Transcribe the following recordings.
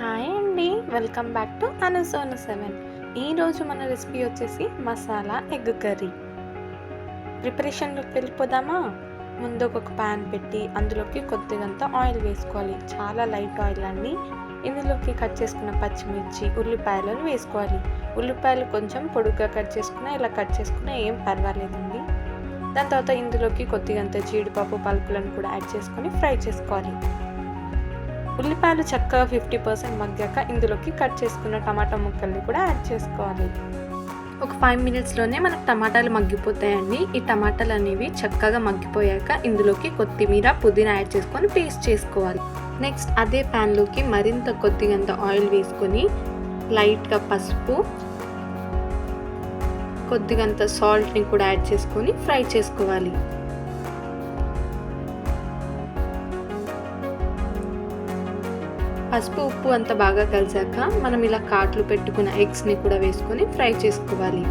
Hi అండి. Welcome back to అనుసోన seven. ఈరోజు మన రెసిపీ వచ్చేసి మసాలా ఎగ్ కర్రీ. ప్రిపరేషన్లోకి వెళ్ళిపోదామా? ముందు ఒక ప్యాన్ పెట్టి అందులోకి కొద్దిగంత ఆయిల్ వేసుకోవాలి. చాలా లైట్ ఆయిల్ అండి. ఇందులోకి కట్ చేసుకున్న పచ్చిమిర్చి ఉల్లిపాయలను వేసుకోవాలి. ఉల్లిపాయలు కొంచెం పొడుగ్గా కట్ చేసుకున్నా ఇలా కట్ చేసుకున్నా ఏం పర్వాలేదండి. దాని తర్వాత ఇందులోకి కొద్దిగంత జీడిపప్పు పలుకులను కూడా యాడ్ చేసుకొని ఫ్రై చేసుకోవాలి. ఉల్లిపాయలు చక్కగా ఫిఫ్టీ పర్సెంట్ మగ్గాక ఇందులోకి కట్ చేసుకున్న టమాటా ముక్కల్ని కూడా యాడ్ చేసుకోవాలి. ఒక ఫైవ్ మినిట్స్లోనే మనకు టమాటాలు మగ్గిపోతాయండి. ఈ టమాటాలు అనేవి చక్కగా మగ్గిపోయాక ఇందులోకి కొత్తిమీర పుదీనా యాడ్ చేసుకొని పేస్ట్ చేసుకోవాలి. నెక్స్ట్ అదే ప్యాన్లోకి మరింత కొద్దిగంత ఆయిల్ వేసుకొని లైట్గా పసుపు కొద్దిగంత సాల్ట్ని కూడా యాడ్ చేసుకొని ఫ్రై చేసుకోవాలి. పసుపు ఉప్పు అంత బాగా కలిసాక మనం ఇలా కాట్లు పెట్టుకున్న ఎగ్స్ని కూడా వేసుకొని ఫ్రై చేసుకోవాలి.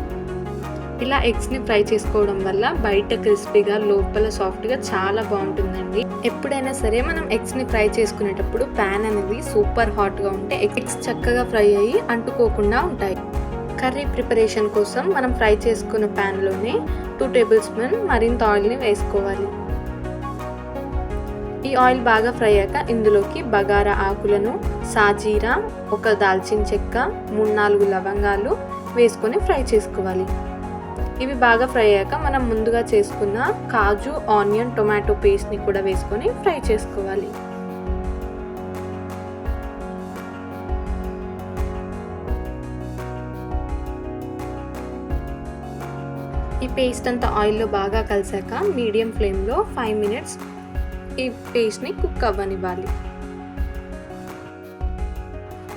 ఇలా ఎగ్స్ని ఫ్రై చేసుకోవడం వల్ల బయట క్రిస్పీగా లోపల సాఫ్ట్గా చాలా బాగుంటుందండి. ఎప్పుడైనా సరే మనం ఎగ్స్ని ఫ్రై చేసుకునేటప్పుడు ప్యాన్ అనేది సూపర్ హాట్గా ఉంటే ఎగ్స్ చక్కగా ఫ్రై అయ్యి అంటుకోకుండా ఉంటాయి. కర్రీ ప్రిపరేషన్ కోసం మనం ఫ్రై చేసుకున్న ప్యాన్లోనే టూ టేబుల్ స్పూన్ మరింత ఆయిల్ని వేసుకోవాలి. ఈ ఆయిల్ బాగా ఫ్రై అయ్యాక ఇందులోకి బగారా ఆకులను సాజీరా ఒక దాల్చిన చెక్క మూడు నాలుగు లవంగాలు వేసుకొని ఫ్రై చేసుకోవాలి. ఇవి బాగా ఫ్రై అయ్యాక మనం ముందుగా చేసుకున్న కాజు ఆనియన్ టొమాటో పేస్ట్ని కూడా వేసుకొని ఫ్రై చేసుకోవాలి. ఈ పేస్ట్ అంతా ఆయిల్లో బాగా కలిసాక మీడియం ఫ్లేమ్లో ఫైవ్ మినిట్స్ ఈ పేస్ట్ని కుక్ అవ్వనివ్వాలి.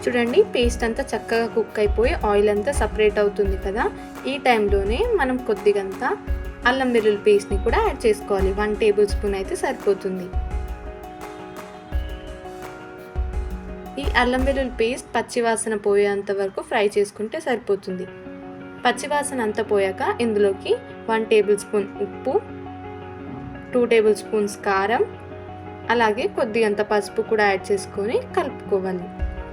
చూడండి పేస్ట్ అంతా చక్కగా కుక్ అయిపోయి ఆయిల్ అంతా సపరేట్ అవుతుంది కదా. ఈ టైంలోనే మనం కొద్దిగంత అల్లం వెల్లుల్లి పేస్ట్ని కూడా యాడ్ చేసుకోవాలి. వన్ టేబుల్ స్పూన్ అయితే సరిపోతుంది. ఈ అల్లం వెల్లుల్లి పేస్ట్ పచ్చివాసన పోయేంత వరకు ఫ్రై చేసుకుంటే సరిపోతుంది. పచ్చివాసన అంతా పోయాక ఇందులోకి వన్ టేబుల్ స్పూన్ ఉప్పు టూ టేబుల్ స్పూన్స్ కారం అలాగే కొద్దిగంత పసుపు కూడా యాడ్ చేసుకొని కలుపుకోవాలి.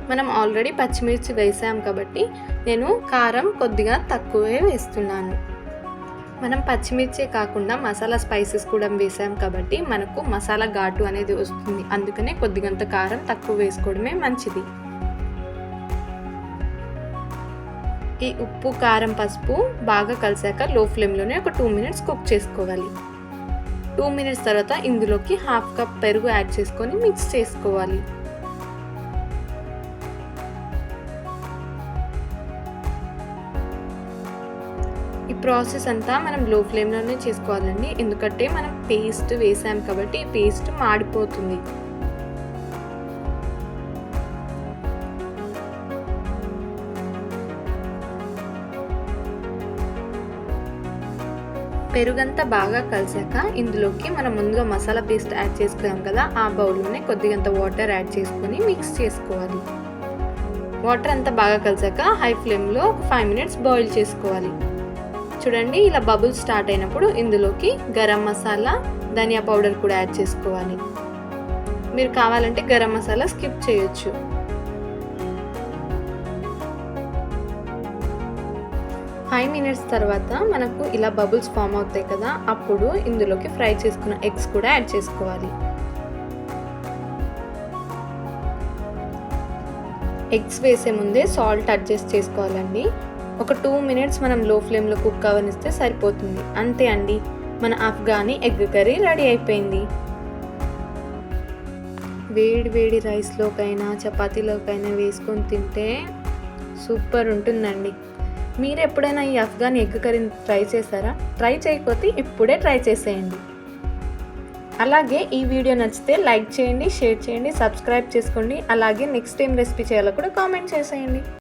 మనం ఆల్రెడీ పచ్చిమిర్చి వేసాం కాబట్టి నేను కారం కొద్దిగా తక్కువే వేస్తున్నాను. మనం పచ్చిమిర్చే కాకుండా మసాలా స్పైసెస్ కూడా వేసాం కాబట్టి మనకు మసాలా ఘాటు అనేది వస్తుంది. అందుకనే కొద్దిగంత కారం తక్కువ వేసుకోవడమే మంచిది. ఈ ఉప్పు కారం పసుపు బాగా కలిసాక లో ఫ్లేమ్లోనే ఒక టూ మినిట్స్ కుక్ చేసుకోవాలి. టూ మినిట్స్ తర్వాత ఇందులోకి హాఫ్ కప్ పెరుగు యాడ్ చేసుకొని మిక్స్ చేసుకోవాలి. ఈ ప్రాసెస్ అంతా మనం లో ఫ్లేమ్లోనే చేసుకోవాలండి. ఎందుకంటే మనం పేస్ట్ వేసాం కాబట్టి ఈ పేస్ట్ మాడిపోతుంది. పెరుగంతా బాగా కలిసాక ఇందులోకి మనం ముందుగా మసాలా పేస్ట్ యాడ్ చేసుకున్నాం కదా ఆ బౌల్లోనే కొద్దిగంత వాటర్ యాడ్ చేసుకొని మిక్స్ చేసుకోవాలి. వాటర్ అంతా బాగా కలిసాక హై ఫ్లేమ్లో ఒక ఫైవ్ మినిట్స్ బాయిల్ చేసుకోవాలి. చూడండి ఇలా బబుల్స్ స్టార్ట్ అయినప్పుడు ఇందులోకి గరం మసాలా ధనియా పౌడర్ కూడా యాడ్ చేసుకోవాలి. మీరు కావాలంటే గరం మసాలా స్కిప్ చేయొచ్చు. ఫైవ్ మినిట్స్ తర్వాత మనకు ఇలా బబుల్స్ ఫామ్ అవుతాయి కదా అప్పుడు ఇందులోకి ఫ్రై చేసుకున్న ఎగ్స్ కూడా యాడ్ చేసుకోవాలి. ఎగ్స్ వేసే ముందే సాల్ట్ అడ్జస్ట్ చేసుకోవాలండి. ఒక టూ మినిట్స్ మనం లో ఫ్లేమ్లో కుక్ అవనిస్తే సరిపోతుంది. అంతే అండి. మన ఆఫ్ఘానీ ఎగ్ కర్రీ రెడీ అయిపోయింది. వేడి వేడి రైస్లోకైనా చపాతీలోకైనా వేసుకొని తింటే సూపర్ ఉంటుందండి. మీరు ఎప్పుడైనా ఈ అఫ్ఘాన్ ఎగ్ కర్రీని ట్రై చేశారా? ట్రై చేయకపోతే ఇప్పుడే ట్రై చేసేయండి. అలాగే ఈ వీడియో నచ్చితే లైక్ చేయండి షేర్ చేయండి సబ్స్క్రైబ్ చేసుకోండి. అలాగే నెక్స్ట్ టైం రెసిపీ చేయాలో కూడా కామెంట్ చేసేయండి.